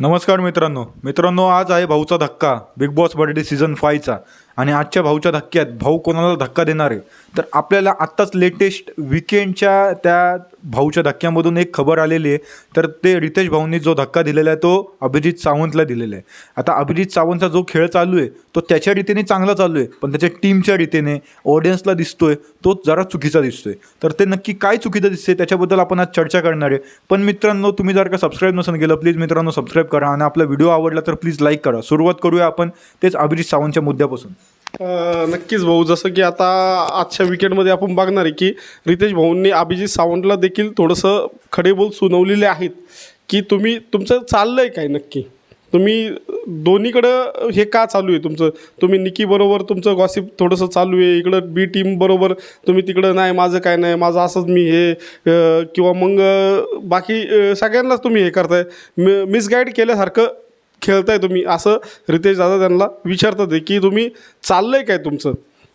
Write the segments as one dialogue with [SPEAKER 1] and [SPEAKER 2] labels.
[SPEAKER 1] नमस्कार मित्रांनो. मित्रांनो आज आहे भाऊचा धक्का. बिग बॉस बर्थडे सीझन फायचा आणि आजच्या भाऊच्या धक्क्यात भाऊ कोणाला धक्का देणार आहे? तर आपल्याला आत्ताच लेटेस्ट विकेंडच्या त्या भाऊच्या धक्क्यामधून एक खबर आलेली आहे. तर ते रितेश भाऊंनी जो धक्का दिलेला आहे तो अभिजित सावंतला दिलेला आहे. आता अभिजित सावंतचा जो खेळ चालू आहे तो त्याच्या रीतीने चांगला चालू आहे पण त्याच्या टीमच्या रीतीने ऑडियन्सला दिसतोय तो जरा चुकीचा दिसतोय. तर ते नक्की काय चुकीचं दिसते त्याच्याबद्दल आपण आज चर्चा करणार आहे. पण मित्रांनो तुम्ही जर का सबस्क्राईब नसेल केलं प्लीज मित्रांनो सबस्क्राईब करा आणि आपला व्हिडिओ आवडला तर प्लीज लाईक करा. सुरुवात करूया आपण तेच अभिजित सावंतच्या मुद्द्यापासून.
[SPEAKER 2] नक्कीच भाऊ. जसं की आता आजच्या विकेटमध्ये आपण बघणार आहे की रितेश भाऊंनी अभिजित सावंतला देखील थोडंसं खडेबोल सुनावलेले आहेत. की तुम्ही तुमचं चाललं आहे काय नक्की? तुम्ही दोन्हीकडं हे का चालू आहे तुमचं? तुम्ही निकी बरोबर तुमचं गॉसिप थोडंसं चालू आहे. इकडं बी टीम बरोबर तुम्ही तिकडं नाही माझं काय नाही माझं असंच मी हे किंवा मग बाकी सगळ्यांनाच तुम्ही हे करताय. म मिसगाईड केल्यासारखं खेळताय तुम्ही. असं रितेश दादा त्यांना विचारतात आहे की तुम्ही चाललंय काय तुमचं?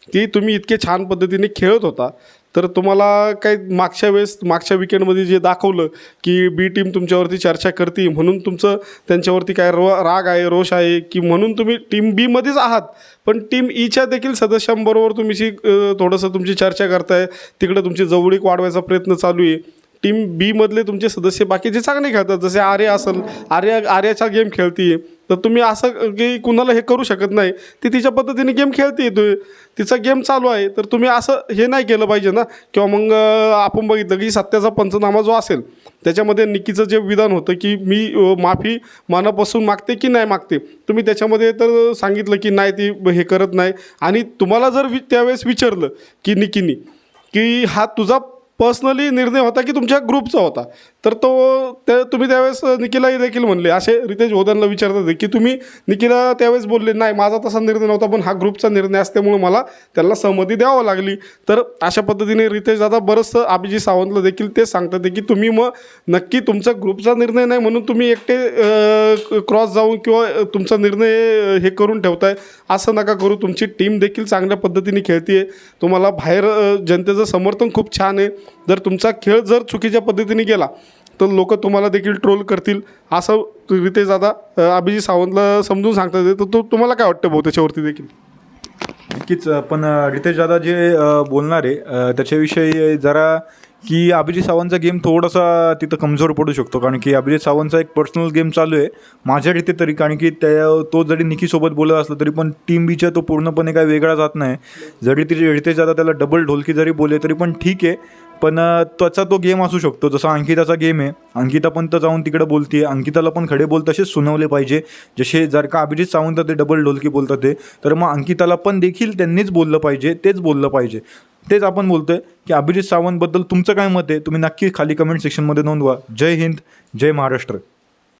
[SPEAKER 2] की तुम्ही इतके छान पद्धतीने खेळत होता. तर तुम्हाला काय मागच्या वेळेस मागच्या विकेंडमध्ये जे दाखवलं की बी टीम तुमच्यावरती चर्चा करते म्हणून तुमचं त्यांच्यावरती काय रो राग आहे रोष आहे की म्हणून तुम्ही टीम बीमध्येच आहात. पण टीम ईच्या e देखील सदस्यांबरोबर तुम्ही थोडंसं तुमची चर्चा करताय. तिकडं तुमची जवळीक वाढवायचा प्रयत्न चालू आहे. टीम बीमधले तुमचे सदस्य बाकीचे चांगले खेळतात जसे आर्या असेल आर्या आर्याचा गेम खेळतीये तर तुम्ही असं की कुणाला हे करू शकत नाही ती तिच्या पद्धतीने गेम खेळते तू तिचा गेम चालू आहे तर तुम्ही असं हे नाही केलं पाहिजे ना? किंवा मग आपण बघितलं की सत्याचा पंचनामा जो असेल त्याच्यामध्ये निकीचं जे विधान होतं की मी माफी मनापासून मागते की नाही मागते तुम्ही त्याच्यामध्ये तर सांगितलं की नाही ती हे करत नाही. आणि तुम्हाला जर वि त्यावेळेस विचारलं की निकीनी की हा तुझा पर्सनली निर्णय होता की तुमच्या ग्रुपचा होता. तर तो त्या तुम्ही त्यावेळेस निखिलाही देखील म्हणले. असे रितेश गोदांना विचारत होते की तुम्ही निखिला त्यावेळेस बोलले नाही माझा तसा निर्णय नव्हता पण हा ग्रुपचा निर्णय असल्यामुळे मला त्याला सहमती द्यावं लागली. तर अशा पद्धतीने रितेश दादा बरंचसं अभिजित सावंतला देखील ते सांगतात की तुम्ही मग नक्की तुमचा ग्रुपचा निर्णय नाही म्हणून तुम्ही एकटे क्रॉस जाऊन किंवा तुमचा निर्णय हे करून ठेवताय. असं नका करू. तुमची टीम देखील चांगल्या पद्धतीने खेळते तुम्हाला बाहेर जनतेचं समर्थन खूप छान आहे. जर तुमचा खेळ जर चुकीच्या पद्धतीने गेला तर लोक तुम्हाला देखील ट्रोल करतील. असं रितेश दादा अभिजित सावंतला समजून सांगतात तर तो तुम्हाला काय वाटतं भाऊ त्याच्यावरती देखील?
[SPEAKER 1] नक्कीच पण रितेश दादा जे बोलणार आहे त्याच्याविषयी जरा की अभिजित सावंतचा गेम थोडासा तिथं कमजोर पडू शकतो. कारण की अभिजित सावंतचा एक पर्सनल गेम चालू आहे माझ्या रीते तरी. कारण की त्या तो जरी निकीसोबत बोलत असला तरी पण टीम बीच्या तो पूर्णपणे काय वेगळा जात नाही. जरी तिचे रितेश दादा त्याला डबल ढोलकी जरी बोलले तरी पण ठीक आहे पण त्वचा त्याचा तो गेम असू शकतो. जसा अंकिताचा गेम आहे. अंकिता पण तर जाऊन तिकडे बोलते अंकिताला पण खडे बोल तसेच सुनावले पाहिजे. जसे जर का अभिजित सावंत ते डबल ढोलकी बोलतात ते तर मग अंकिताला पण देखील त्यांनीच बोललं पाहिजे. तेच बोललं पाहिजे. तेच आपण बोलतोय की अभिजित सावंतबद्दल तुमचं काय मत आहे? तुम्ही नक्की खाली कमेंट सेक्शनमध्ये नोंदवा. जय हिंद जय महाराष्ट्र.